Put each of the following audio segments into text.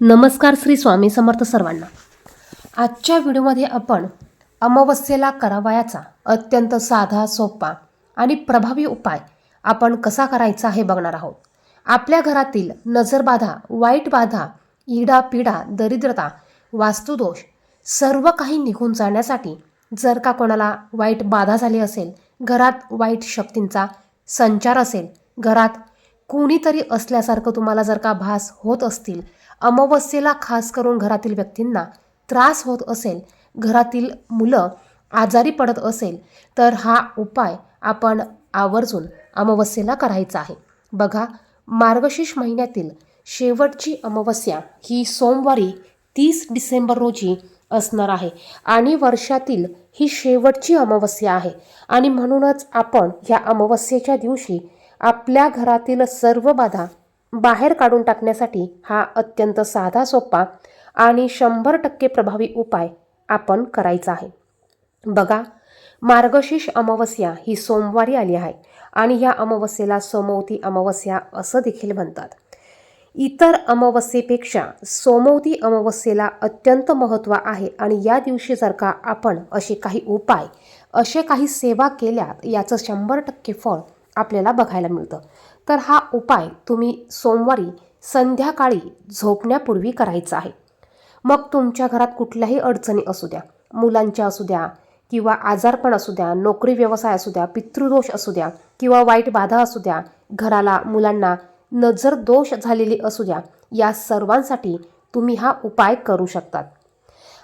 नमस्कार श्री स्वामी समर्थ सर्वांना. आजच्या व्हिडिओमध्ये आपण अमावस्येला करावयाचा अत्यंत साधा सोपा आणि प्रभावी उपाय आपण कसा करायचा हे बघणार आहोत. आपल्या घरातील नजरबाधा वाईट बाधा इडा पिडा दरिद्रता वास्तुदोष सर्व काही निघून जाण्यासाठी जर का कोणाला वाईट बाधा झाली असेल घरात वाईट शक्तींचा संचार असेल घरात कुणीतरी असल्यासारखं तुम्हाला जर का भास होत असतील अमावस्येला खास करून घरातील व्यक्तींना त्रास होत असेल घरातील मुलं आजारी पडत असेल तर हा उपाय आपण आवर्जून अमावस्येला करायचा आहे. बघा मार्गशीर्ष महिन्यातील शेवटची अमावस्या ही सोमवारी तीस डिसेंबर रोजी असणार आहे आणि वर्षातील ही शेवटची अमावस्या आहे. आणि म्हणूनच आपण ह्या अमावस्येच्या दिवशी आपल्या घरातील सर्व बाधा बाहेर काढून टाकण्यासाठी हा अत्यंत साधा सोपा आणि शंभर टक्के प्रभावी उपाय आपण करायचा आहे. बघा मार्गशीर्ष अमावस्या ही सोमवारी आली आहे आणि ह्या अमावस्येला सोमवती अमावस्या असं देखील म्हणतात. इतर अमावस्येपेक्षा सोमवती अमावस्येला अत्यंत महत्त्व आहे आणि या दिवशी जर का आपण असे काही उपाय असे काही सेवा केल्यात याचं शंभर टक्के फळ आपल्याला बघायला मिळतं. तर हा उपाय तुम्ही सोमवारी संध्याकाळी झोपण्यापूर्वी करायचा आहे. मग तुमच्या घरात कुठल्याही अडचणी असू द्या मुलांच्या असू द्या किंवा आजारपण असू द्या नोकरी व्यवसाय असू द्या पितृदोष असू द्या किंवा वाईट बाधा असू द्या घराला मुलांना नजर दोष झालेली असू द्या या सर्वांसाठी तुम्ही हा उपाय करू शकतात.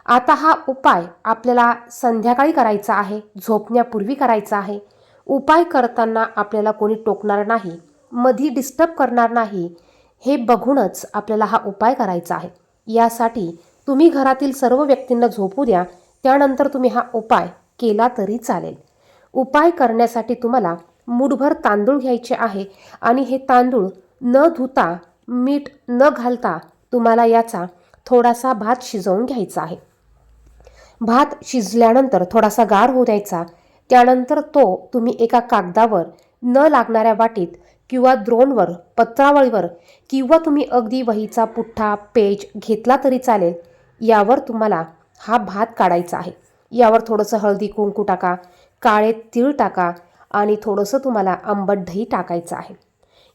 आता हा उपाय आपल्याला संध्याकाळी करायचा आहे झोपण्यापूर्वी करायचा आहे. उपाय करताना आपल्याला कोणी टोकणार नाही मधी डिस्टर्ब करणार नाही हे बघूनच आपल्याला हा उपाय करायचा आहे. यासाठी तुम्ही घरातील सर्व व्यक्तींना झोपू द्या त्यानंतर तुम्ही हा उपाय केला तरी चालेल. उपाय करण्यासाठी तुम्हाला मूठभर तांदूळ घ्यायचे आहे आणि हे तांदूळ न धुता मीठ न घालता तुम्हाला याचा थोडासा भात शिजवून घ्यायचा आहे. भात शिजल्यानंतर थोडासा गार होऊ द्यायचा त्यानंतर तो तुम्ही एका कागदावर न लागणाऱ्या वाटीत किंवा द्रोणवर पत्रावळीवर किंवा तुम्ही अगदी वहीचा पुठ्ठा पेज घेतला तरी चालेल यावर तुम्हाला हा भात काढायचा आहे. यावर थोडंसं हळदी कुंकू टाका काळे तीळ टाका आणि थोडंसं तुम्हाला आंबट दही टाकायचं आहे.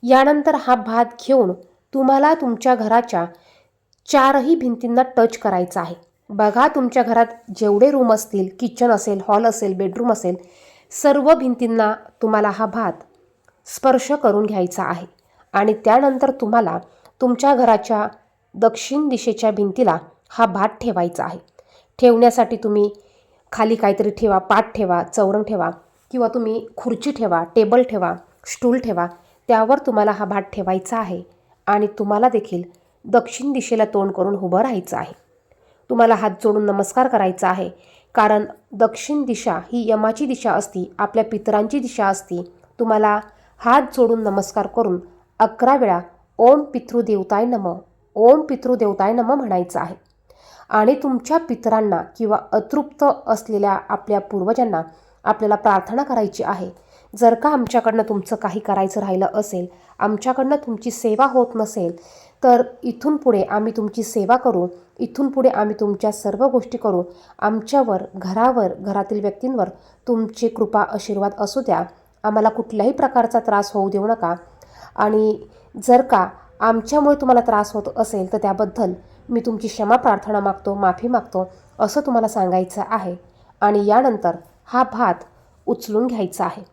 यानंतर हा भात घेऊन तुम्हाला तुमच्या घराच्या चारही भिंतींना टच करायचा आहे. बघा तुमच्या घरात जेवढे रूम असतील किचन असेल हॉल असेल बेडरूम असेल सर्व भिंतींना तुम्हाला हा भात स्पर्श करून घ्यायचा आहे. आणि त्यानंतर तुम्हाला तुमच्या घराच्या दक्षिण दिशेच्या भिंतीला हा भात ठेवायचा आहे. ठेवण्यासाठी तुम्ही खाली काहीतरी ठेवा पाट ठेवा चौरंग ठेवा किंवा तुम्ही खुर्ची ठेवा टेबल ठेवा स्टूल ठेवा त्यावर तुम्हाला हा भात ठेवायचा आहे. आणि तुम्हाला देखील दक्षिण दिशेला तोंड करून उभं राहायचं आहे. तुम्हाला हात जोडून नमस्कार करायचा आहे. कारण दक्षिण दिशा ही यमाची दिशा असती आपल्या पितरांची दिशा असती. तुम्हाला हात जोडून नमस्कार करून अकरा वेळा ओम पितृदेवताय नम ओम पितृदेवताय नम म्हणायचं आहे. आणि तुमच्या पितरांना किंवा अतृप्त असलेल्या आपल्या पूर्वजांना आपल्याला प्रार्थना करायची आहे. जर का आमच्याकडनं तुमचं काही करायचं राहिलं असेल आमच्याकडनं तुमची सेवा होत नसेल तर इथून पुढे आम्ही तुमची सेवा करू इथून पुढे आम्ही तुमच्या सर्व गोष्टी करू. आमच्यावर घरावर घरातील व्यक्तींवर तुमची कृपा आशीर्वाद असू द्या. आम्हाला कुठल्याही प्रकारचा त्रास होऊ देऊ नका. आणि जर का आमच्यामुळे तुम्हाला त्रास होत असेल तर त्याबद्दल मी तुमची क्षमा प्रार्थना मागतो माफी मागतो असं तुम्हाला सांगायचं आहे. आणि यानंतर हा भात उचलून घ्यायचा आहे.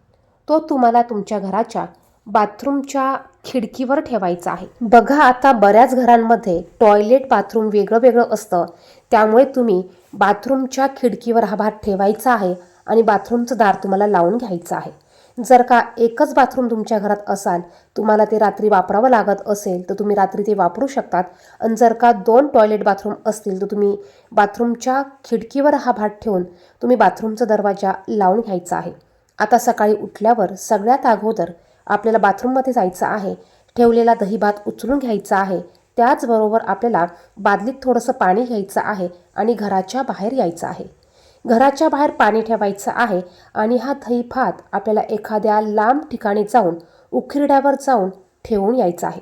तो तुम्हाला तुमच्या घराच्या बाथरूमच्या खिडकीवर ठेवायचा आहे. बघा आता बऱ्याच घरांमध्ये टॉयलेट बाथरूम वेगळं वेगळं असतं. त्यामुळे तुम्ही बाथरूमच्या खिडकीवर हा भात ठेवायचा आहे आणि बाथरूमचं दार तुम्हाला लावून घ्यायचं आहे. जर का एकच बाथरूम तुमच्या घरात असाल तुम्हाला ते रात्री वापरावं लागत असेल तर तुम्ही रात्री ते वापरू शकतात. आणि जर का दोन टॉयलेट बाथरूम असतील तर तुम्ही बाथरूमच्या खिडकीवर हा भात ठेवून तुम्ही बाथरूमचा दरवाजा लावून घ्यायचा आहे. आता सकाळी उठल्यावर सगळ्यात अगोदर आपल्याला बाथरूममध्ये जायचं आहे ठेवलेला दही भात उचलून घ्यायचा आहे त्याचबरोबर आपल्याला बादलीत थोडंसं पाणी घ्यायचं आहे आणि घराच्या बाहेर यायचं आहे. घराच्या बाहेर पाणी ठेवायचं आहे आणि हा दही भात आपल्याला एखाद्या लांब ठिकाणी जाऊन उखिरड्यावर जाऊन ठेवून यायचा आहे.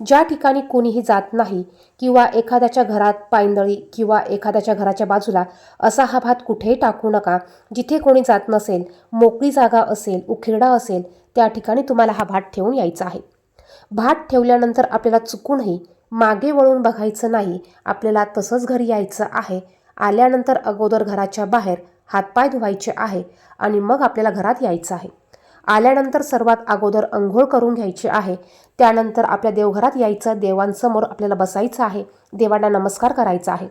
ज्या ठिकाणी कोणीही जात नाही किंवा एखाद्याच्या घरात पायंदळी किंवा एखाद्याच्या घराच्या बाजूला असा हा भात कुठेही टाकू नका. जिथे कोणी जात नसेल मोकळी जागा असेल उखिरडा असेल त्या ठिकाणी तुम्हाला हा भात ठेवून यायचा आहे. भात ठेवल्यानंतर आपल्याला चुकूनही मागे वळून बघायचं नाही. आपल्याला तसंच घरी यायचं आहे. आल्यानंतर अगोदर घराच्या बाहेर हातपाय धुवायचे आहे आणि मग आपल्याला घरात यायचं आहे. आल्यानंतर सर्वात अगोदर अंघोळ करून घ्यायची आहे. त्यानंतर आपल्या देवघरात यायचं. देवांसमोर आपल्याला बसायचं आहे. देवांना नमस्कार करायचा आहे.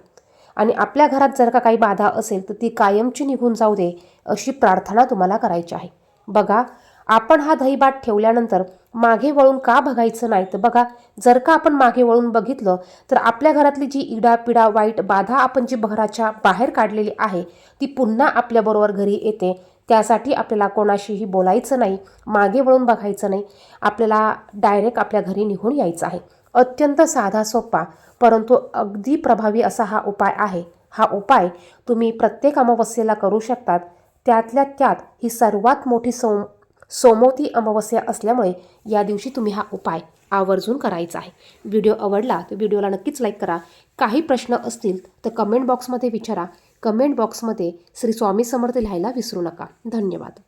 आणि आपल्या घरात जर का काही बाधा असेल तर ती कायमची निघून जाऊ दे अशी प्रार्थना तुम्हाला करायची आहे. बघा आपण हा दहीबाट ठेवल्यानंतर मागे वळून का बघायचं नाही? तर बघा जर का आपण मागे वळून बघितलं तर आपल्या घरातली जी इडापिडा वाईट बाधा आपण जी घराच्या बाहेर काढलेली आहे ती पुन्हा आपल्याबरोबर घरी येते. त्यासाठी आपल्याला कोणाशीही बोलायचं नाही मागे वळून बघायचं नाही. आपल्याला डायरेक्ट आपल्या घरी निघून यायचं आहे. अत्यंत साधा सोपा परंतु अगदी प्रभावी असा हा उपाय आहे. हा उपाय तुम्ही प्रत्येक अमावस्येला करू शकतात. त्यातल्या त्यात ही सर्वात मोठी सोम सोमवती अमावस्या असल्यामुळे या दिवशी तुम्ही हा उपाय आवर्जून करायचा आहे. व्हिडिओ आवडला तर व्हिडिओला नक्कीच लाईक करा. काही प्रश्न असतील तर कमेंट बॉक्समध्ये विचारा. कमेंट बॉक्समध्ये श्री स्वामी समर्थ लिहायला विसरू नका. धन्यवाद.